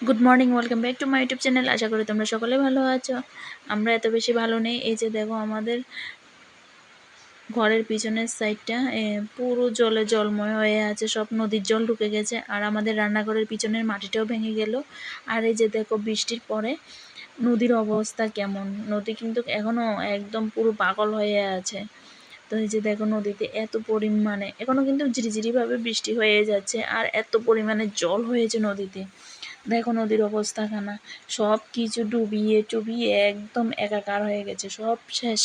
Good morning welcome back to my YouTube channel আশা করি তোমরা সকলে ভালো আছো। আমরা এত বেশি ভালো নেই। এই যে দেখো আমাদের ঘরের পিছনের সাইডটা পুরো জলে জলময় হয়ে আছে, সব নদীর জল ঢুকে গেছে। আর আমাদের রান্নাঘরের পিছনের মাটিটাও ভেঙে গেল। আর এই যে দেখো বৃষ্টির পরে নদীর অবস্থা কেমন? নদী কিন্তু এখনও একদম পুরো পাগল হয়ে আছে। তো এই যে দেখো নদীতে এত পরিমাণে এখনও কিন্তু ঝিরিঝিরিভাবে বৃষ্টি হয়ে যাচ্ছে। আর এত পরিমাণে জল হয়েছে নদীতে। দেখো নদীর অবস্থাখানা সব কিছু ডুবিয়ে টুবিয়ে একদম একাকার হয়ে গেছে সব শেষ।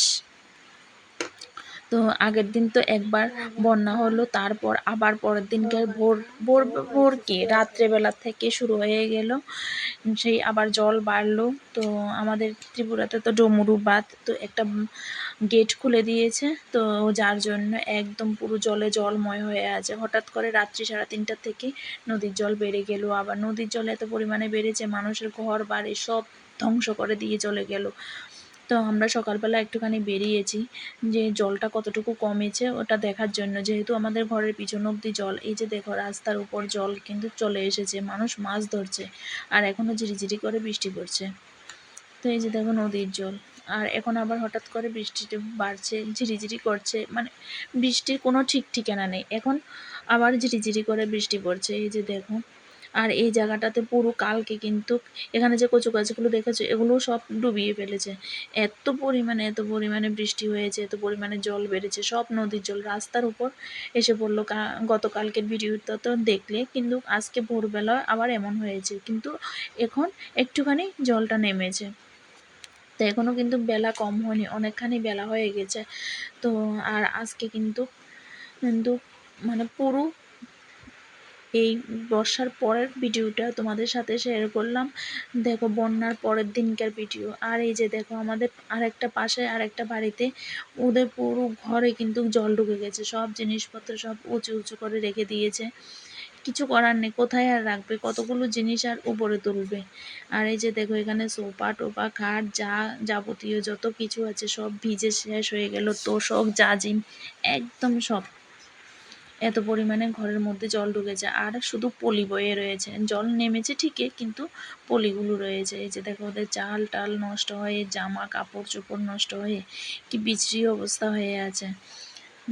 তো আগের দিন তো একবার বন্যা হলো, তারপর আবার পরের দিনকে ভোর ভোর ভোর কি? রাত্রেবেলা থেকে শুরু হয়ে গেল। সেই আবার জল বাড়লো। তো আমাদের ত্রিপুরাতে তো ডমরু বাঁধ, তো একটা গেট খুলে দিয়েছে। তো যার জন্য একদম পুরো জলে জলময় হয়ে আছে। হঠাৎ করে রাত্রি সাড়ে তিনটার থেকে নদীর জল বেড়ে গেল আবার। নদীর জল এত পরিমাণে বেড়েছে, মানুষের ঘর বাড়ি সব ধ্বংস করে দিয়ে চলে গেল। তো আমরা সকালবেলা একটুখানি বেরিয়েছি যে জলটা কতটুকু কমেছে ওটা দেখার জন্য। যেহেতু আমাদের ঘরের পিছন অব্দি জল, এই যে দেখো রাস্তার উপর জল কিন্তু চলে এসেছে, মানুষ মাছ ধরছে আর এখনও ঝিরিঝিরি করে বৃষ্টি পড়ছে। তো এই যে দেখো নদীর জল, আর এখন আবার হঠাৎ করে বৃষ্টিটা বাড়ছে, ঝিরিঝিরি করছে মানে বৃষ্টির কোনো ঠিক ঠিকানা নেই। এখন আবার ঝিরিঝিরি করে বৃষ্টি পড়ছে, এই যে দেখো। আর এই জায়গাটাতে পুরো কালকে কিন্তু এখানে যে কচু গাছগুলো দেখেছ এগুলো সব ডুবিয়ে ফেলেছে। এত পরিমাণে এত পরিমাণে বৃষ্টি হয়েছে, এত পরিমাণে জল বেড়েছে, সব নদীর জল রাস্তার উপর এসে পড়ল। গতকালকের ভিডিওটা তো দেখলে কিন্তু আজকে ভোরবেলা আবার এমন হয়েছে, কিন্তু এখন একটুখানি জলটা নেমেছে। তো এখনও কিন্তু বেলা কম হয়নি, অনেকখানি বেলা হয়ে গেছে। তো, আর আজকে কিন্তু কিন্তু মানে পুরো এই বর্ষার পরের ভিডিওটা তোমাদের সাথে শেয়ার করলাম। দেখো বন্যার পরের দিনকার ভিডিও আর এই যে দেখো আমাদের আরেকটা পাশে আরেকটা বাড়িতে ওদের পুরো ঘরে কিন্তু জল ঢুকে গেছে। সব জিনিসপত্র সব উঁচু উঁচু করে রেখে দিয়েছে। কিছু করার নেই, কোথায় আর রাখবে? কতগুলো জিনিস আর উপরে তুলবে? আর এই যে দেখো এখানে সোফা টোপা খাট, যা যাবতীয় যত কিছু আছে সব ভিজে শেষ হয়ে গেল। তোষক, জাজিম, একদম সব। এত পরিমাণে ঘরের মধ্যে জল ঢুকেছে। আর শুধু পলি বয়ে রয়েছে। জল নেমেছে ঠিকই, কিন্তু পলিগুলো রয়েছে। এই যে দেখো, ওদের চাল টাল নষ্ট হয়ে, জামা কাপড় চোপড় নষ্ট হয়ে কি বিশ্রী অবস্থা হয়ে আছে।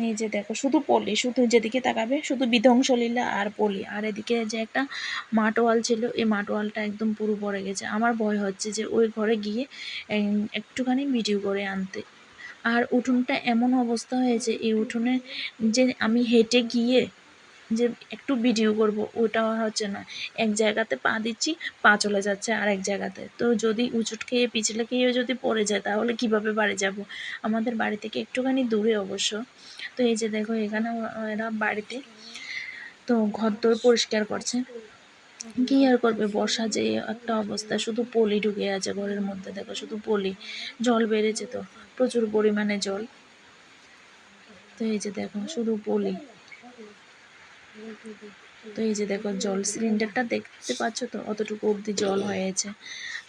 এই যে দেখো, শুধু পলি, শুধু যেদিকে তাকাবে শুধু বিধ্বংসলীলা আর পলি। আর এদিকে যে একটা মাটোয়াল ছিল, এই মাটোয়ালটা একদম পুরো পড়ে গেছে। আমার ভয় হচ্ছে যে ওই ঘরে গিয়ে একটুখানি ভিডিও করে আনতে। আর উঠোনটা এমন অবস্থা হয়েছে, এই উঠোনে যে আমি হেঁটে গিয়ে যে একটু ভিডিও করব, ওটা হচ্ছে না। এক জায়গাতে পা দিচ্ছি, পা চলে যাচ্ছে আর এক জায়গাতে। তো যদি উঁচুট খেয়ে, পিছলে খেয়েও যদি পড়ে যায়, তাহলে কীভাবে বাড়ি যাব? আমাদের বাড়ি থেকে একটুখানি দূরে অবশ্য। তো এই যে দেখো, এখানে এরা বাড়িতে তো ঘর দোর পরিষ্কার করছে। কি আর করবে? বর্ষা যে একটা অবস্থা, শুধু পলি ঢুকে আছে ঘরের মধ্যে, দেখো শুধু পলি। জল বেড়েছে তো, প্রচুর পরিমাণে জল। তো এই যে দেখো, শুধু পলি। তো এই যে দেখো জল সিলিন্ডারটা দেখতে পাচ্ছ তো? অতটুকু অবধি জল হয়েছে।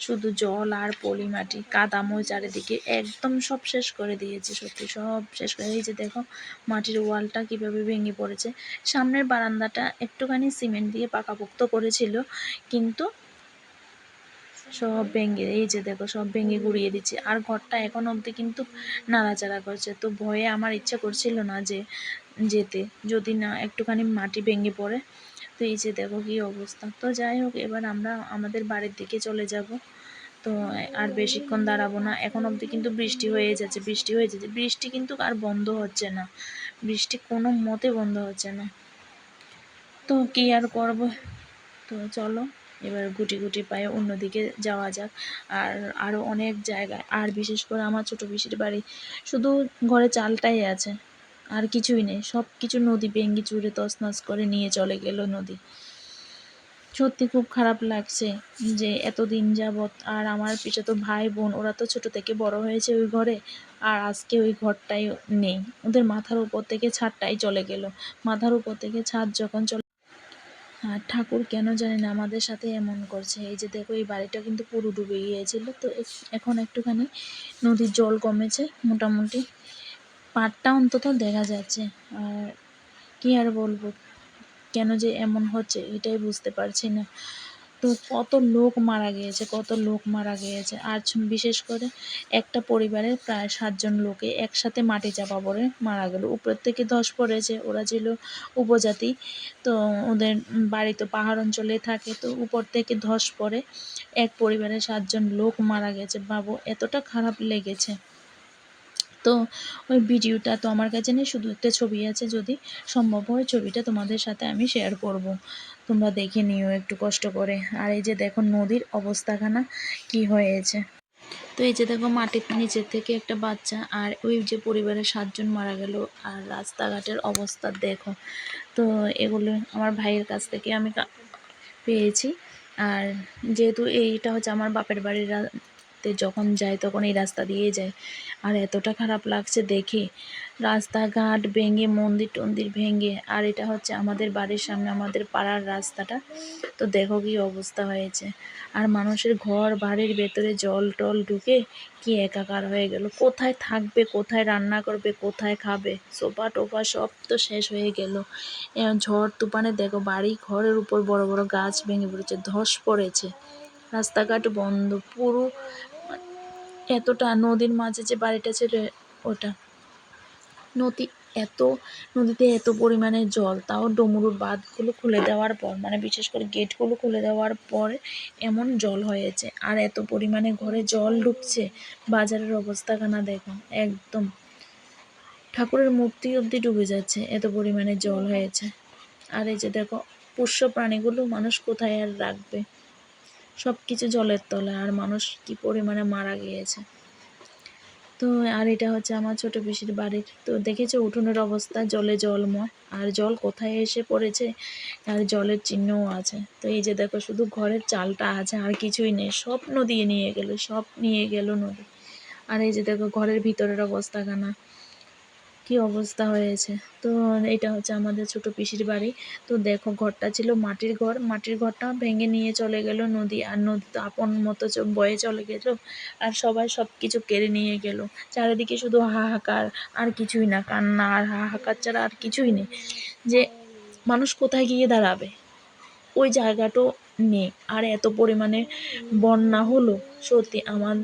শুধু জল আর পলি মাটি কাদাময় চারিদিকে একদম সব শেষ করে দিয়েছে, সত্যি সব শেষ করে এই যে দেখো, মাটির ওয়ালটা কীভাবে ভেঙে পড়েছে। সামনের বারান্দাটা একটুখানি সিমেন্ট দিয়ে পাকাপোক্ত করেছিল, কিন্তু সব ভেঙে, এই যে দেখো, সব ভেঙে গুড়িয়ে দিচ্ছে। আর ঘরটা এখন অবধি কিন্তু নাড়াচাড়া করছে। তো ভয়ে আমার ইচ্ছা করছিল না যে যেতে, যদি না একটুখানি মাটি ভেঙে পড়ে। তো এই যে দেখো কী অবস্থা। তো যাই হোক, এবার আমরা আমাদের বাড়ির দিকে চলে যাব। তো আর বেশিক্ষণ দাঁড়াবো না। এখন অবধি কিন্তু বৃষ্টি হয়ে যাচ্ছে, বৃষ্টি হয়ে যাচ্ছে। বৃষ্টি কিন্তু আর বন্ধ হচ্ছে না। বৃষ্টি কোনো মতে বন্ধ হচ্ছে না। তো কী আর করব? তো চলো, এবার গুটি গুটি পায়ে অন্যদিকে যাওয়া যাক। আর আরও অনেক জায়গায় আর বিশেষ করে আমার ছোটো পিসির বাড়ি। শুধু ঘরে চালটাই আছে। আর কিছুই নেই। সব কিছু নদী ভেঙ্গি চুরে তছনছ করে নিয়ে চলে গেল নদী। সত্যি খুব খারাপ লাগছে যে এতদিন যাবৎ আর আমার পিছে তো ভাই বোন ওরা তো ছোট থেকে বড় হয়েছে ওই ঘরে, আর আজকে ওই ঘরটাই নেই। ওদের মাথার উপর থেকে ছাদটাই চলে গেল। মাথার উপর থেকে ছাদ যখন চলে আর ঠাকুর কেন জানি না আমাদের সাথে এমন করছে। এই যে দেখো, এই বাড়িটা কিন্তু পুরো ডুবে গিয়েছিল। তো এখন একটুখানি নদীর জল কমেছে মোটামুটি। পাড়টা অন্তত দেখা যাচ্ছে। আর কি আর বলব? কেন যে এমন হচ্ছে এটাই বুঝতে পারছি না। তো কত লোক মারা গিয়েছে, কত লোক মারা গিয়েছে। আর বিশেষ করে একটা পরিবারের প্রায় সাতজন লোকে একসাথে মাটি চাপা পড়ে মারা গেল। উপর থেকে ধস পড়েছে, ওরা ছিল উপজাতি। তো ওদের বাড়ি তো পাহাড় অঞ্চলে থাকে, তো উপর থেকে ধস পড়ে এক পরিবারের সাতজন লোক মারা গেছে। বাবু, এতটা খারাপ লেগেছে। তো ওই ভিডিওটা তো আমার কাছে নেই, শুধু একটা ছবি আছে, যদি সম্ভব হয় ছবিটা তোমাদের সাথে আমি শেয়ার করব। তোমরা দেখে নিও, একটু কষ্ট করে। আর এই যে দেখো নদীর অবস্থাখানা, কি হয়েছে? তো এই যে দেখো মাটির নিচের থেকে একটা বাচ্চা, আর ওই যে পরিবারের সাতজন মারা গেল, আর রাস্তাঘাটের অবস্থা দেখো। তো এগুলো আমার ভাইয়ের কাছ থেকে আমি পেয়েছি। আর যেহেতু এইটা হচ্ছে আমার বাপের বাড়ির রা- যখন যাই তখন এই রাস্তা দিয়েই যাই আর এতটা খারাপ লাগছে দেখে। রাস্তাঘাট ভেঙে, মন্দির টন্দির ভেঙে। আর এটা হচ্ছে আমাদের বাড়ির সামনে, আমাদের পাড়ার রাস্তাটা। তো দেখো কি অবস্থা হয়েছে। আর মানুষের ঘর বাড়ির ভেতরে জল টল ঢুকে কি একাকার হয়ে গেল। কোথায় থাকবে, কোথায় রান্না করবে, কোথায় খাবে? সোফা টোফা সব তো শেষ হয়ে গেল। ঝড় তুফানে দেখো বাড়ি ঘরের উপর বড় বড় গাছ ভেঙে পড়েছে, ধস পড়েছে। রাস্তাঘাট বন্ধ, পুরো এতটা নদীর মাঝে যে বাড়িটা ছিল ওটা। নদী এত, নদীতে এত পরিমাণে জল, তাও ডমরুর বাঁধগুলো খুলে দেওয়ার পর মানে বিশেষ করে গেটগুলো খুলে দেওয়ার পর এমন জল হয়েছে। আর এত পরিমাণে ঘরে জল ঢুকছে, বাজারের অবস্থা অবস্থাখানা দেখো একদম। ঠাকুরের মূর্তি অবধি ডুবে যাচ্ছে, এত পরিমাণে জল হয়েছে। আর এই যে দেখো, পোষ্য প্রাণীগুলো মানুষ কোথায় আর রাখবে? সব কিছু জলের তলায় আর মানুষ কি পরিমাণে মারা গিয়েছে। তো আর এটা হচ্ছে আমার ছোট পিসির বাড়ির। তো দেখেছ উঠোনের অবস্থা? জলে জলময়। আর জল কোথায় এসে পড়েছে? আর জলের চিহ্নও আছে। তো এই যে দেখো শুধু ঘরের চালটা আছে, আর কিছুই নেই। সব নদী নিয়ে গেল, সব নিয়ে গেল নদী। আর এই যে দেখো ঘরের ভিতরের অবস্থা অবস্থাখানা কি অবস্থা হয়েছে? তো এটা হচ্ছে আমাদের ছোট পিসির বাড়ি। তো দেখো ঘরটা ছিল মাটির ঘর। মাটির ঘরটা ভেঙে নিয়ে চলে গেল নদী। আর নদী তো আপন মতো বয়ে চলে গেল। আর সবাই সব কিছু কেড়ে নিয়ে গেল। চারিদিকে শুধু হাহাকার, আর কিছুই না। কান্না আর হাহাকার ছাড়া আর কিছুই নেই। যে মানুষ কোথায় গিয়ে দাঁড়াবে? ওই জায়গাটাও নেই। আর এত পরিমাণে বন্যা হলো, সত্যি আমার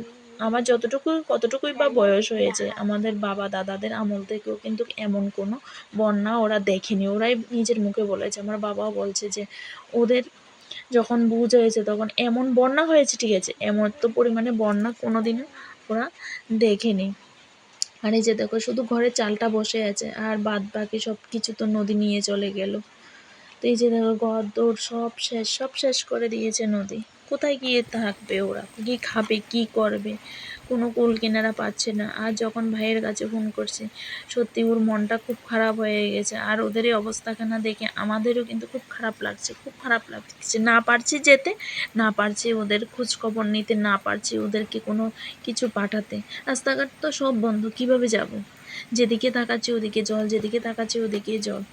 আমার যতটুকু, কতটুকুই বা বয়স হয়েছে, আমাদের বাবা, দাদাদের আমল থেকেও কিন্তু এমন কোনো বন্যা ওরা দেখেনি। ওরাই নিজের মুখে বলেছে। আমার বাবাও বলছে যে, ওদের যখন বুঝ হয়েছে তখন এমন বন্যা হয়েছে, ঠিক আছে, এমন তো পরিমাণে বন্যা কোনো দিনও ওরা দেখেনি। আর এই যে দেখো, শুধু ঘরে চালটা বসে আছে, আর বাদ বাকি সব কিছু তো নদী নিয়ে চলে গেল। তো এই যে দেখো ঘর দৌড় সব শেষ সব শেষ করে দিয়েছে নদী। কোথায় গিয়ে থাকবে ওরা? কি খাবে, কি করবে? কোনো কুল কিনারা পাচ্ছে না। আর যখন ভাইয়ের কাছে ফোন করছে, সত্যি ওর মনটা খুব খারাপ হয়ে গেছে। আর ওদের এই অবস্থাখানা দেখে আমাদেরও কিন্তু খুব খারাপ লাগছে, খুব খারাপ লাগছে। না পারছি যেতে, না পারছি ওদের খোঁজখবর নিতে, না পারছি ওদেরকে কোনো কিছু পাঠাতে। রাস্তাঘাট তো সব বন্ধ, কীভাবে যাব? যেদিকে তাকাচ্ছি ওদিকে জল, যেদিকে তাকাচ্ছি ওদিকে জল।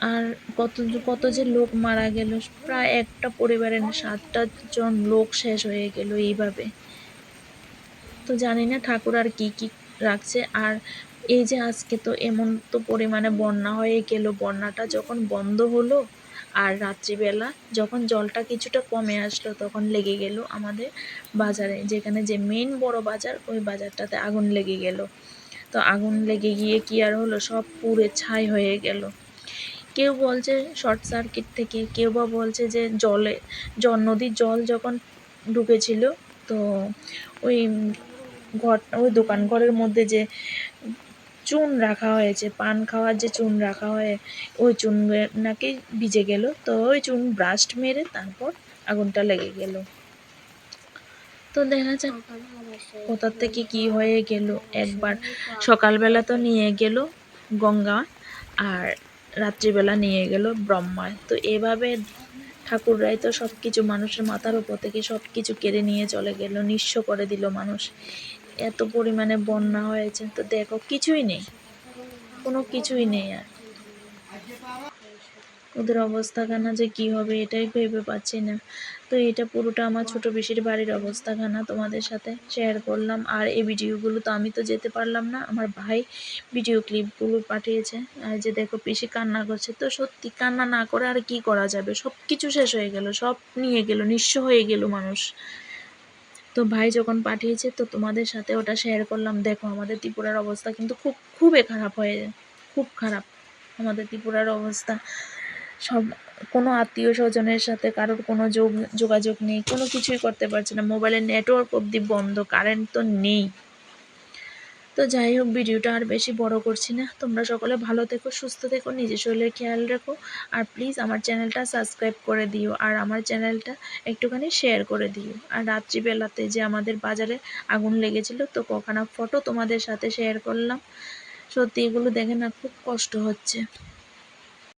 আর কত কত যে লোক মারা গেল, প্রায় একটা পরিবারের সাতটা জন লোক শেষ হয়ে গেল এইভাবে। তো জানি না ঠাকুর আর কি কি রাখছে। আর এই যে আজকে তো এমন তো পরিমাণে বন্যা হয়ে গেল, বন্যাটা যখন বন্ধ হলো আর রাত্রিবেলা যখন জলটা কিছুটা কমে আসলো তখন লেগে গেল আমাদের বাজারে, যেখানে যে মেন বড় বাজার ওই বাজারটাতে আগুন লেগে গেল। তো আগুন লেগে গিয়ে কি আর হলো, সব পুড়ে ছাই হয়ে গেল। কেউ বলছে শর্ট সার্কিট থেকে, কেউ বা বলছে যে জলে জল নদীর জল যখন ঢুকেছিল, তো ওই ঘর ওই দোকান ঘরের মধ্যে যে চুন রাখা হয়েছে, পান খাওয়ার যে চুন রাখা হয়, ওই চুন নাকি ভিজে গেল, তো ওই চুন ব্রাস্ট মেরে তারপর আগুনটা লেগে গেল। তো দেখা যাক কোথার থেকে কি হয়ে গেল। একবার সকালবেলা তো নিয়ে গেল গঙ্গা, আর রাত্রিবেলা নিয়ে গেল ব্রহ্মায়। তো এভাবে ঠাকুররাই তো সব কিছু মানুষের মাথার উপর থেকে সব কিছু কেড়ে নিয়ে চলে গেল, নিঃস্ব করে দিল মানুষ। এত পরিমাণে বন্যা হয়েছে, তো দেখো কিছুই নেই। কোনো কিছুই নেই আর। ওদের অবস্থা খানা যে কী হবে এটাই ভেবে পাচ্ছি না। তো এটা পুরোটা আমার ছোট পিসির বাড়ির অবস্থা খানা তোমাদের সাথে শেয়ার করলাম। আর এই ভিডিওগুলো তো আমি তো যেতে পারলাম না। আমার ভাই ভিডিও ক্লিপগুলো পাঠিয়েছে। যে দেখো পিসি কান্না করছে। তো সত্যি কান্না না করে আর কি করা যাবে? সব কিছু শেষ হয়ে গেল। সব নিয়ে গেল। নিঃস্ব হয়ে গেল মানুষ। তো ভাই যখন পাঠিয়েছে, তো তোমাদের সাথে ওটা শেয়ার করলাম। দেখো আমাদের ত্রিপুরার অবস্থা কিন্তু খুব, খুবই খারাপ হয়ে খুব খারাপ আমাদের ত্রিপুরার অবস্থা। সব, কোনো আত্মীয় স্বজনের সাথে কারোর কোনো যোগ, যোগাযোগ নেই, কোনো কিছুই করতে পারছে না। মোবাইলের নেটওয়ার্ক অবধি বন্ধ কারেন্ট তো নেই। তো যাই হোক ভিডিওটা আর বেশি বড় করছি না। তোমরা সকলে ভালো থেকো, সুস্থ থেকো, নিজের শরীরের খেয়াল রেখো। আর প্লিজ আমার চ্যানেলটা সাবস্ক্রাইব করে দিও, আর আমার চ্যানেলটা একটুখানি শেয়ার করে দিও। আর রাত্রিবেলাতে যে আমাদের বাজারে আগুন লেগেছিল, তো কখানা ফটো তোমাদের সাথে শেয়ার করলাম। সত্যি এগুলো দেখে না খুব কষ্ট হচ্ছে।